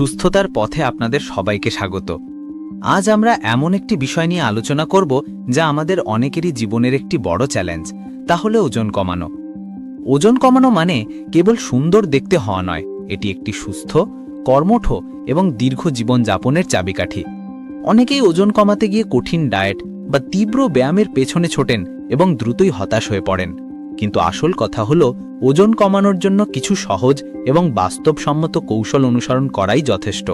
সুস্থতার পথে আপনাদের সবাইকে স্বাগত। আজ আমরা এমন একটি বিষয় নিয়ে আলোচনা করব যা আমাদের অনেকেরই জীবনের একটি বড় চ্যালেঞ্জ তা হলো ওজন কমানো। ওজন কমানো মানে কেবল সুন্দর দেখতে হওয়া নয়, এটি একটি সুস্থ, কর্মঠ এবং দীর্ঘ জীবন যাপনের চাবিকাঠি। অনেকেই ওজন কমাতে গিয়ে কঠিন ডায়েট বা তীব্র ব্যায়ামের পেছনে ছোটেন এবং দ্রুতই হতাশ হয়ে পড়েন। কিন্তু আসল কথা হলো, ওজন কমানোর জন্য কিছু সহজ এবং বাস্তবসম্মত কৌশল অনুসরণ করাই যথেষ্ট।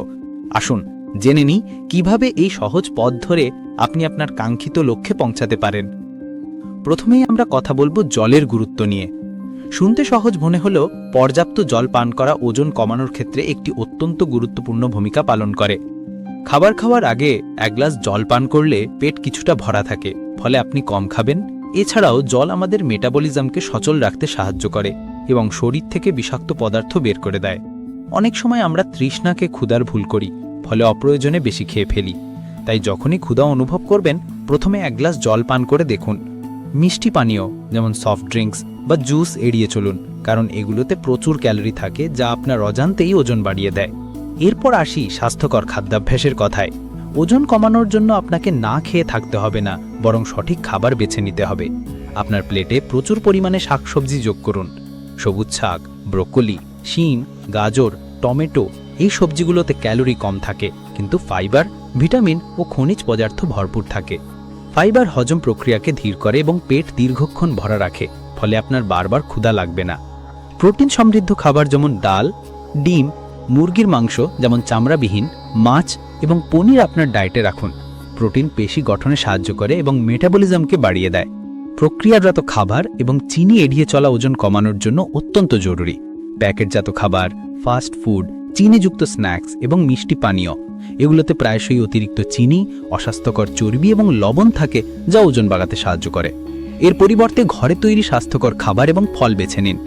আসুন, জেনে নিই কীভাবে এই সহজ পথ ধরে আপনি আপনার কাঙ্ক্ষিত লক্ষ্যে পৌঁছাতে পারেন। প্রথমেই আমরা কথা বলব জলের গুরুত্ব নিয়ে। শুনতে সহজ মনে হলেও পর্যাপ্ত জল পান করা ওজন কমানোর ক্ষেত্রে একটি অত্যন্ত গুরুত্বপূর্ণ ভূমিকা পালন করে। খাবার খাওয়ার আগে এক গ্লাস জল পান করলে পেট কিছুটা ভরা থাকে, ফলে আপনি কম খাবেন এছাড়াও জল আমাদের মেটাবলিজমকে সচল রাখতে সাহায্য করে এবং শরীর থেকে বিষাক্ত পদার্থ বের করে দেয়। অনেক সময় আমরা তৃষ্ণাকে ক্ষুধার ভুল করি, ফলে অপ্রয়োজনে বেশি খেয়ে ফেলি। তাই যখনই ক্ষুধা অনুভব করবেন, প্রথমে এক গ্লাস জল পান করে দেখুন। মিষ্টি পানীয়, যেমন সফট ড্রিঙ্কস বা জুস এড়িয়ে চলুন, কারণ এগুলোতে প্রচুর ক্যালোরি থাকে, যা আপনার অজান্তেই ওজন বাড়িয়ে দেয়। এরপর আসি স্বাস্থ্যকর খাদ্যাভ্যাসের কথায়। ওজন কমানোর জন্য আপনাকে না খেয়ে থাকতে হবে না, বরং সঠিক খাবার বেছে নিতে হবে। আপনার প্লেটে প্রচুর পরিমাণে শাকসবজি যোগ করুন। সবুজ শাক, ব্রোকলি, শিম, গাজর, টমেটো এই সবজিগুলোতে ক্যালোরি কম থাকে, কিন্তু ফাইবার, ভিটামিন ও খনিজ পদার্থ ভরপুর থাকে। ফাইবার হজম প্রক্রিয়াকে ধীর করে এবং পেট দীর্ঘক্ষণ ভরা রাখে, ফলে আপনার বারবার ক্ষুধা লাগবে না। প্রোটিন সমৃদ্ধ খাবার যেমন ডাল, ডিম, মুরগির মাংস যেমন চামড়াবিহীন, মাছ এবং পনির আপনার ডায়েটে রাখুন। প্রোটিন পেশি গঠনে সাহায্য করে এবং মেটাবলিজমকে বাড়িয়ে দেয়। প্রক্রিয়াজাত খাবার এবং চিনি এড়িয়ে চলা ওজন কমানোর জন্য অত্যন্ত জরুরি। প্যাকেটজাত খাবার, ফাস্ট ফুড, চিনিযুক্ত স্ন্যাক্স এবং মিষ্টি পানীয়, এগুলোতে প্রায়শই অতিরিক্ত চিনি, অস্বাস্থ্যকর চর্বি এবং লবণ থাকে যা ওজন বাড়াতে সাহায্য করে। এর পরিবর্তে ঘরে তৈরি স্বাস্থ্যকর খাবার এবং ফল বেছে নিন।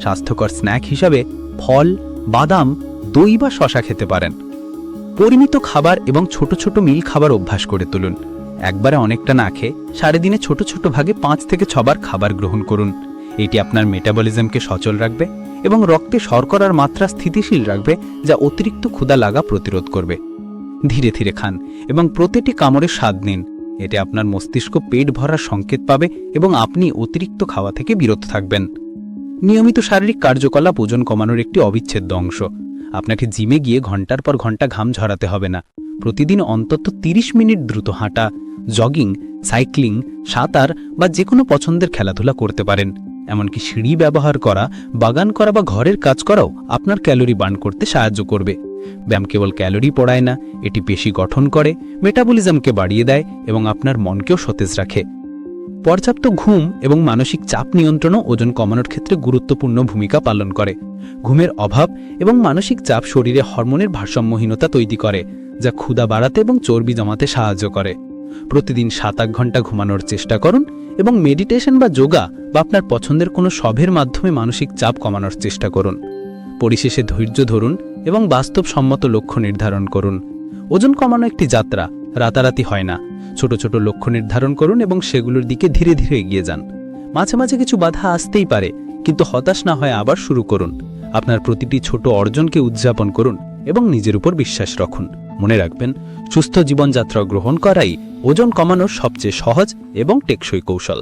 স্বাস্থ্যকর স্ন্যাক হিসাবে ফল, বাদাম, দই বা শশা খেতে পারেন। পরিমিত খাবার এবং ছোট ছোট মিল খাবার অভ্যাস করে তুলুন। একবারে অনেকটা না খেয়ে সাড়ে দিনে ছোট ছোট ভাগে পাঁচ থেকে ছবার খাবার গ্রহণ করুন। এটি আপনার মেটাবলিজমকে সচল রাখবে এবং রক্তে শর্করার মাত্রা স্থিতিশীল রাখবে, যা অতিরিক্ত ক্ষুধা লাগা প্রতিরোধ করবে। ধীরে ধীরে খান এবং প্রতিটি কামড়ে স্বাদ নিন। এতে আপনার মস্তিষ্ক পেট ভরার সংকেত পাবে এবং আপনি অতিরিক্ত খাওয়া থেকে বিরত থাকবেন। নিয়মিত শারীরিক কার্যকলাপ ওজন কমানোর একটি অবিচ্ছেদ্য অংশ। আপনাকে জিমে গিয়ে ঘণ্টার পর ঘণ্টা ঘাম ঝরাতে হবে না। প্রতিদিন অন্তত ৩০ মিনিট দ্রুত হাঁটা, জগিং, সাইক্লিং, সাঁতার বা যে কোনো পছন্দের খেলাধুলা করতে পারেন। এমনকি সিঁড়ি ব্যবহার করা, বাগান করা বা ঘরের কাজ করাও আপনার ক্যালোরি বার্ন করতে সাহায্য করবে। ব্যায়াম কেবল ক্যালোরি পড়ায় না, এটি পেশি গঠন করে, মেটাবলিজমকে বাড়িয়ে দেয় এবং আপনার মনকেও সতেজ রাখে। পর্যাপ্ত ঘুম এবং মানসিক চাপ নিয়ন্ত্রণও ওজন কমানোর ক্ষেত্রে গুরুত্বপূর্ণ ভূমিকা পালন করে। ঘুমের অভাব এবং মানসিক চাপ শরীরে হরমোনের ভারসাম্যহীনতা তৈরি করে, যা ক্ষুধা বাড়াতে এবং চর্বি জমাতে সাহায্য করে। প্রতিদিন সাত আট ঘণ্টা ঘুমানোর চেষ্টা করুন এবং মেডিটেশন বা যোগা বা আপনার পছন্দের কোনো সভের মাধ্যমে মানসিক চাপ কমানোর চেষ্টা করুন। পরিশেষে ধৈর্য ধরুন এবং বাস্তবসম্মত লক্ষ্য নির্ধারণ করুন। ওজন কমানো একটি যাত্রা, রাতারাতি হয় না। ছোট ছোট লক্ষ্য নির্ধারণ করুন এবং সেগুলোর দিকে ধীরে ধীরে এগিয়ে যান। মাঝে মাঝে কিছু বাধা আসতেই পারে, কিন্তু হতাশ না হয়ে আবার শুরু করুন। আপনার প্রতিটি ছোট অর্জনকে উদযাপন করুন এবং নিজের উপর বিশ্বাস রাখুন। মনে রাখবেন, সুস্থ জীবনযাত্রা গ্রহণ করাই ওজন কমানোর সবচেয়ে সহজ এবং টেকসই কৌশল।